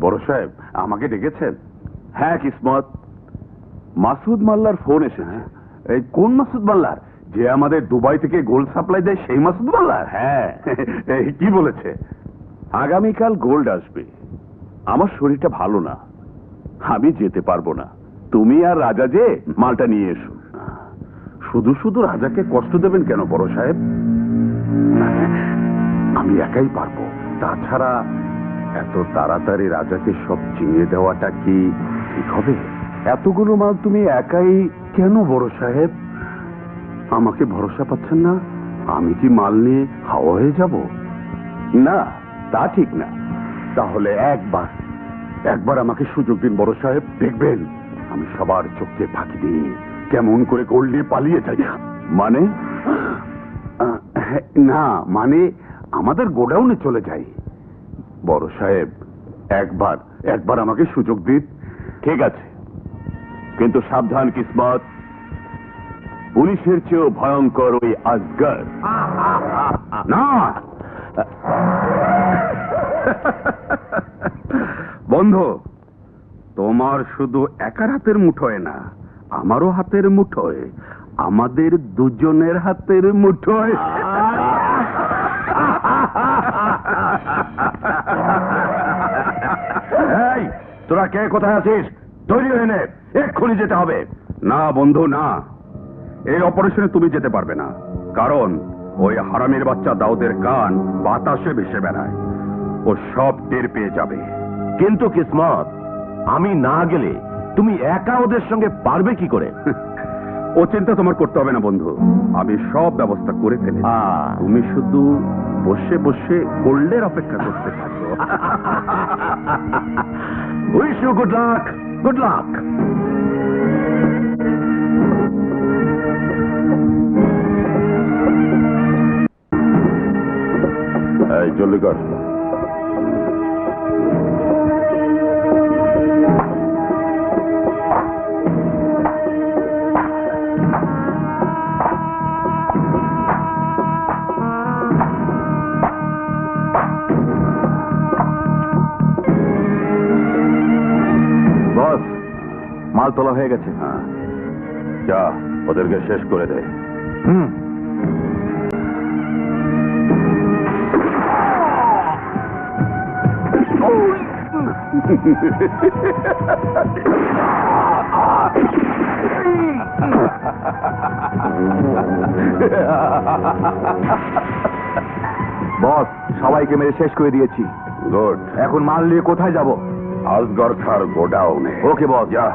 বড় সাহেব আমাকে ডেকেছেন? হ্যাঁ কিসমত। মাসুদ মাল্লার ফোন এসেছে। এই কোন মাসুদ মাল্লার? যে আমাদের দুবাই থেকে গোল্ড সাপ্লাই দেয় সেই মাসুদ মাল্লার? হ্যাঁ। কি বলেছে? আগামীকাল গোল্ড আসবে। আমার শরীরটা ভালো না। আমি যেতে পারব না। তুমি আর রাজা যে মালটা নিয়ে এসো। শুধু শুধু রাজাকে কষ্ট দেবেন কেন বড় সাহেব? আমি একাই পারব। তাছাড়া এত তাড়াতাড়ি রাজাকে সব চিনিয়ে দেওয়াটা কি ঠিক হবে? এতগুলো মাল তুমি একাই কেন বড় সাহেব? আমাকে ভরসা পাচ্ছেন না? আমি কি মাল নিয়ে হাওয়া হয়ে যাব? না, তা ঠিক না। তাহলে একবার একবার আমাকে সুযোগ দিন বড় সাহেব, দেখবেন আমি সবার চোখকে ফাঁকি দিই। কেমন করে গোল্ড নিয়ে পালিয়ে যাই। মানে? না মানে আমাদের গোডাউনে চলে যাই। বড় সাহেব, একবার একবার আমাকে সুযোগ দিন। ঠিক আছে। কিন্তু সাবধান, কিসমত। পুলিশের চেয়েও ভয়ঙ্কর ওই আজগর। না! বন্ধু, তোমার শুধু একার হাতের মুঠোয় না, আমারও হাতের মুঠোয়। আমাদের দুজনের হাতের মুঠোয়। তোরা কে কোথায় আছিস? তৈরি হয়ে নে এক্ষুনি যেতে হবে। না বন্ধু না। এই অপারেশনে তুমি যেতে পারবে না। কারণ ওই হারামির বাচ্চা দাউদের গান বাতাসে ভেসে বেড়ায়। ও সব টের পেয়ে যাবে। কিন্তু কিসমত আমি না গেলে তুমি একা ওদের সঙ্গে পারবে কি করে? ও চিন্তা তোমার করতে হবে না বন্ধু। আমি সব ব্যবস্থা করে ফেলি তুমি শুধু বসে বসে গোল্ডের অপেক্ষা করতে থাকো। wish you good luck good luck এই জলদি কর বস মাল তোলা হয়ে গেছে। হ্যাঁ। যা ওদেরকে শেষ করে দে। হুম। বস সবাইকে মেরে শেষ করে দিয়েছি। গুড। এখন মাল নিয়ে কোথায় যাব? আজগর খার গোডাউনে ওকে বস যা